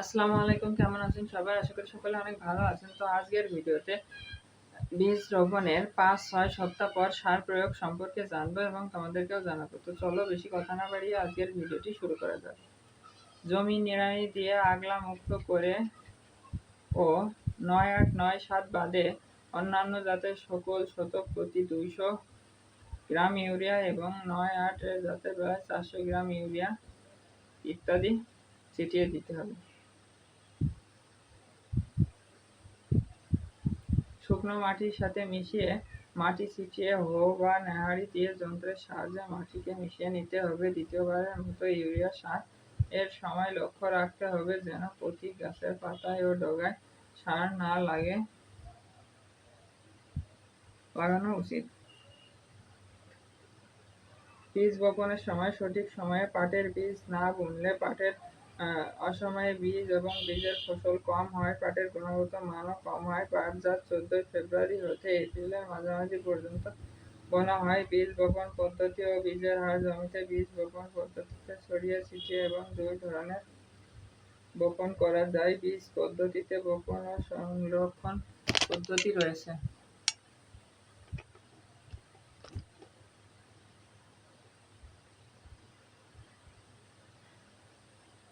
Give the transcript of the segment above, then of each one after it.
আসসালামু আলাইকুম, কেমন আছেন সবাই? আশা করি সকলে অনেক ভালো আছেন। তো আজকের ভিডিওতে বীজ রোপণের পাঁচ, ছয় সপ্তাহ পর সার প্রয়োগ সম্পর্কে জানব এবং তোমাদেরকেও জানাব। তো চলো বেশি কথা না বাড়িয়ে আজকের ভিডিওটি শুরু করা যাক। জমি নিড়ানি দিয়ে আগলা মুক্ত করে ও নয় আট নয় সাত বাদে অন্যান্য জাতের সকল শতক প্রতি দুইশো গ্রাম ইউরিয়া এবং নয় আট জাতে প্রায় চারশো গ্রাম ইউরিয়া ইত্যাদি ছিটিয়ে দিতে হবে। শুকনো মাটির সাথে মিশিয়ে মাটি ছিটিয়ে হো বা নেহারি দিয়ে যন্ত্রের সাহায্যে মাটিকে মিশিয়ে নিতে হবে। দ্বিতীয়বারের মতো ইউরিয়া সার এর সময় লক্ষ্য রাখতে হবে যেন প্রতি গাছের পাতায় ও ডগায় সার না লাগে। লাগানো উচিত। বীজ বপনের সময় সঠিক সময়ে পাটের বীজ না বুনলে পাটের অসময়ে বীজ এবং বীজের ফসল কম হয়, পাটের গুণগত মানও কম হয়। পাট জাত চোদ্দই ফেব্রুয়ারি হতে এপ্রিলের মাঝামাঝি পর্যন্ত বোনা হয়। বীজ বপন পদ্ধতি ও বীজের হার জমিতে বীজ বপন পদ্ধতিতে ছড়িয়ে ছিটিয়ে এবং দুই ধরনের বপন করা যায়। বীজ পদ্ধতিতে বপন ও সংরক্ষণ পদ্ধতি রয়েছে।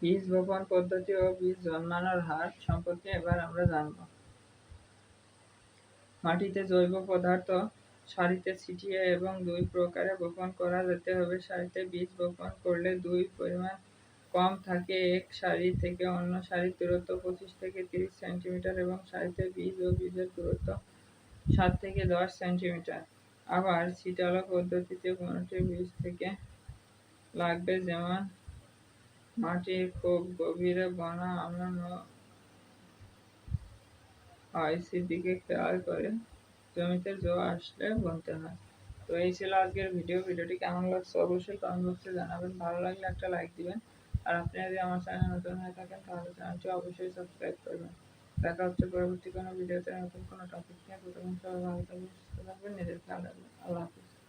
বীজ বপন পদ্ধতি ও বীজ জন্মানোর হার সম্পর্কে এবার আমরা জানব। মাটিতে জৈব পদার্থ সারিতে ছিটিয়ে এবং দুই প্রকারে বপন করা যেতে হবে। সারিতে বীজ বপন করলে দুই পরিমাণ কম থাকে, এক সারি থেকে অন্য সারির দূরত্ব পঁচিশ থেকে তিরিশ সেন্টিমিটার এবং সারিতে বীজ ও বীজের দূরত্ব সাত থেকে দশ সেন্টিমিটার। আবার ছিটালো পদ্ধতিতে কোনোটি বীজ থেকে লাগবে যেমন মাটির খুব গভীরে বনা আমনো হয় সেদিকে খেয়াল করে। জমিতে জোয়া আসলে বুনতে হয়। তো এই ছিল আজকের ভিডিও। ভিডিওটি কেমন লাগছে অবশ্যই কমেন্ট বক্সে জানাবেন। ভালো লাগলে একটা লাইক দিবেন। আর আপনি যদি আমার চ্যানেল নতুন হয়ে থাকেন, তাহলে চ্যানেলটি অবশ্যই সাবস্ক্রাইব করবেন। দেখা হচ্ছে পরবর্তী কোনো ভিডিওতে নতুন কোনো টপিক নিয়ে। ততক্ষণ সবাই ভালো থাকবেন, সুস্থ থাকবেন, নিজের খেয়াল রাখবেন। আল্লাহ হাফিজ।